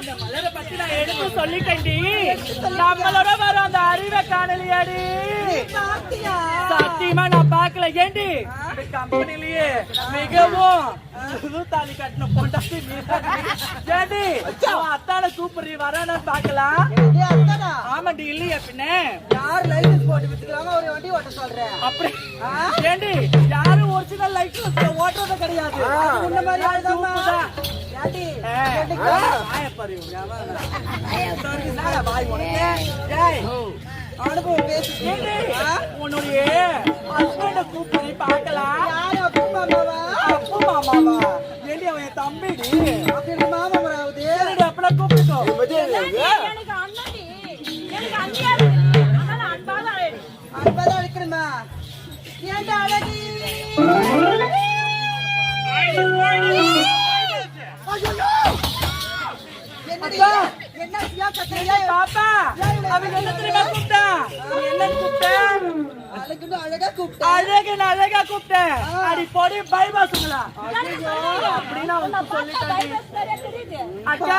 இந்த மலரை பத்தி நான் எடுத்து சொல்லிட்டேன்டி. நம்மளோட வர அந்த அறிவை காணலையாடி சத்தியமா நான் பார்க்கல. ஏண்டி? இந்த கம்பெனிலேயே மிகவும் புது தாலி கட்டின பொண்டாட்டி. ஏண்டி? அத்தான கூப்பிடுறி வரானு அத்தானா? ஆமாண்டி இல்லையா பின்ன. யார் லைசன்ஸ் போட்டு வித்துக்கிறாங்க ஒரு வண்டி ஓட்ட சொல்றேன் அப்படி. ஏண்டி? யாரும் ஒரிஜினல் லைசன்ஸ் ஓட்டுறது கிடையாது. உன்ன மாதிரி. அனுபவம் பேசி ஏண்டி, உன்னுடைய husband-அ கூப்பிடு பார்க்கலாம். யாரு அப்பா மாமாவா அப்பு மாமாவா? ஏண்டி, அவன் என் தம்பிடி. அப்படி மாமா ஆகுது சரிடி, அப்பனா கூப்பிட்டுக்கோ. எனக்கு அண்ணன்டி எனக்கு அண்ணியா இருக்கு அதனால அன்பாக அழைடி அன்பதான் அழைக்கணுமா ஏன்டா அழகி பாப்பா, அவன் என்ன தெரியுமா கூப்பிட்டான்? நீ என்னன்னு கூப்பிட்ட? அழகுன்னு அழகா கூப்பிட்டா அழகுன்னு அழகா கூப்பிட்டேன். அடி போடி, bypass-ங்களா? அப்படின்னு அவன். தெரியுது அக்கா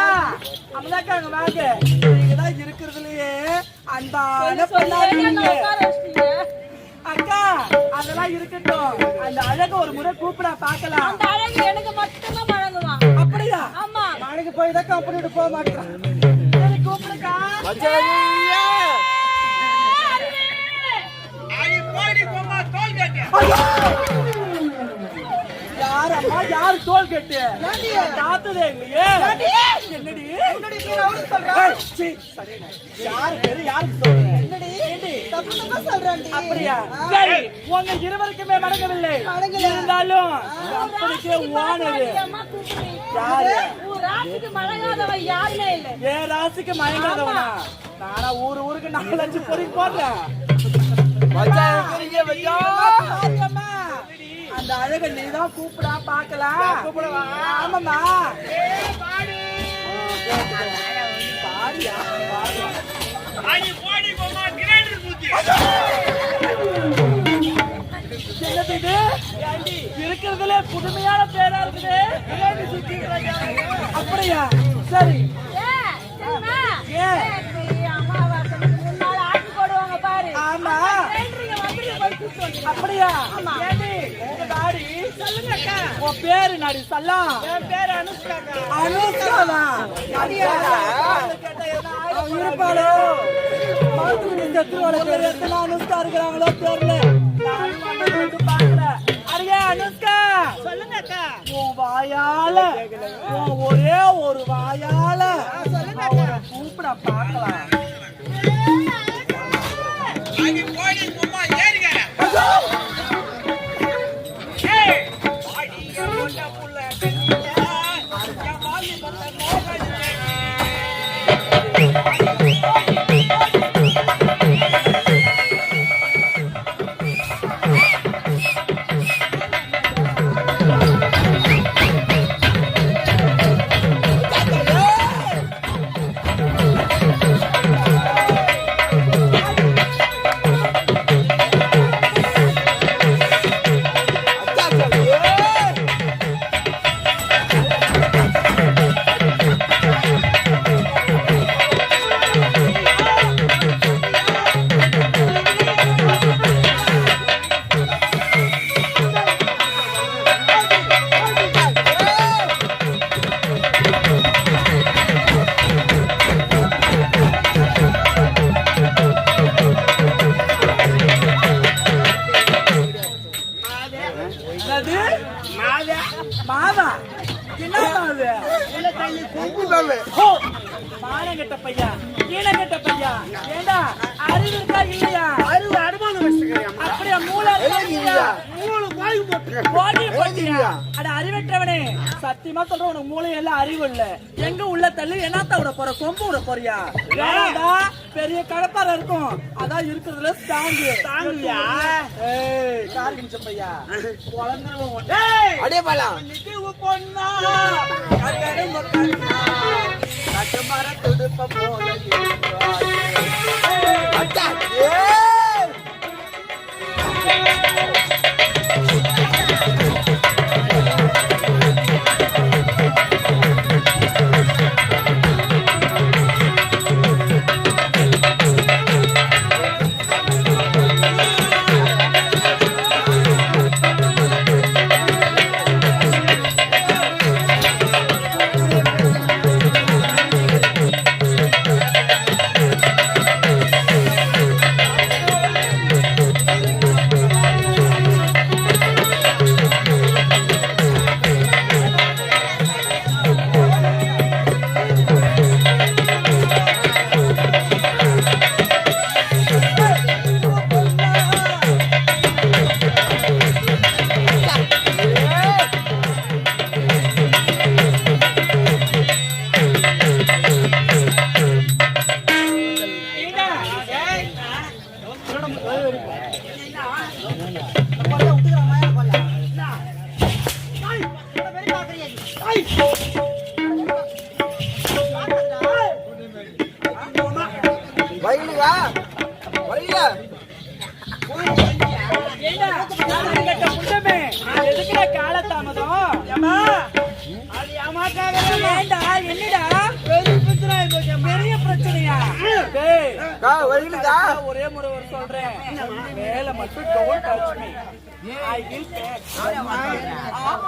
அமலாக்கா அங்க வாங்க நீங்கதான் இருக்கிறதுலயே அன்பான பொண்ணாடி நீங்க. அக்கா அதெல்லாம் இருக்கட்டும் அந்த அழக ஒரு முறை கூப்பிட அந்த அழகு எனக்கு மட்டும்தான் ஆமா நாளைக்கு போய் தான் கம்பெனி விட்டு போக மாட்டேன் கூப்பிடுக்கா. யார் தோல் கட்டு இல்லையே. என்னடி? என்னடி சரிண்ணே. யாரு பேரு யாருக்கு சொல்றேன் என்னடி? அப்படியா. சரி உங்க இருவருக்குமே மடங்கவில்லை. இருந்தாலும் கம்பெனிக்கு ஓனரு யாரு? ராசிக்கு மழகாதவன் யாருமே இல்லை. என் ராசிக்கு மயங்காதவனா நானா ஊரு ஊருக்கு நாலு அஞ்சு பொறி போடுறேன்? அந்த அழக நீதான் கூப்பிடா பாக்கலாம். ஆமாமா பாடியா? பாடியா? என்னது இருக்கிறதுல புதுமையான பேரா இருக்குது. அப்படியா? சரி. ஆமா. அப்படியா? டாடி? சொல்லுங்க உன் பேரு நாடி சல்லாம் என் பேரு அனுஷ்காக்கா அனுஷ்காவா? இருப்பாளோ? மருத்துவ சத்துருவோட பேர் எத்தனை அனுஷ்கா இருக்கிறாங்களோ தெரியல. அனுஷ்கா சொல்லுங்க அக்கா உன் வாயால. உன் ஒரே ஒரு வாயால. அவனை கூப்பிட பார்க்கலாம். ஹோ, மானங்கெட்ட பையா கீழங்கெட்ட பையா. ஏண்டா அறிவு இருக்கா இல்லையா? அறிவு அனுமானம் வச்சுக்கிறேன் அப்படியா மூளை இல்லையா போட்டி போட்டியா அட அறிவற்றவனே சத்தியமா சொல்ற உனக்கு மூளை எல்லாம் அறிவு இல்ல. எங்க உள்ள தள்ளி என்னத்த விட போற கொம்பு விட போறியா? வேணாம்டா, பெரிய கடப்பார இருக்கும். அதான் இருக்கிறதுல ஸ்டாங்கு ஸ்டாங்குயா ஏய். நிமிஷம் பையா குழந்தைருவோம் ஏய்! அடே பாலா நிதிவு கட்டுமர போல வயலுகா வயல காலதாமதம் ஏமா அது ஏமாக்காக வேண்டாம் ஒரே முறை ஒரு சொல்றேன். மேல மட்டும் don't touch me I will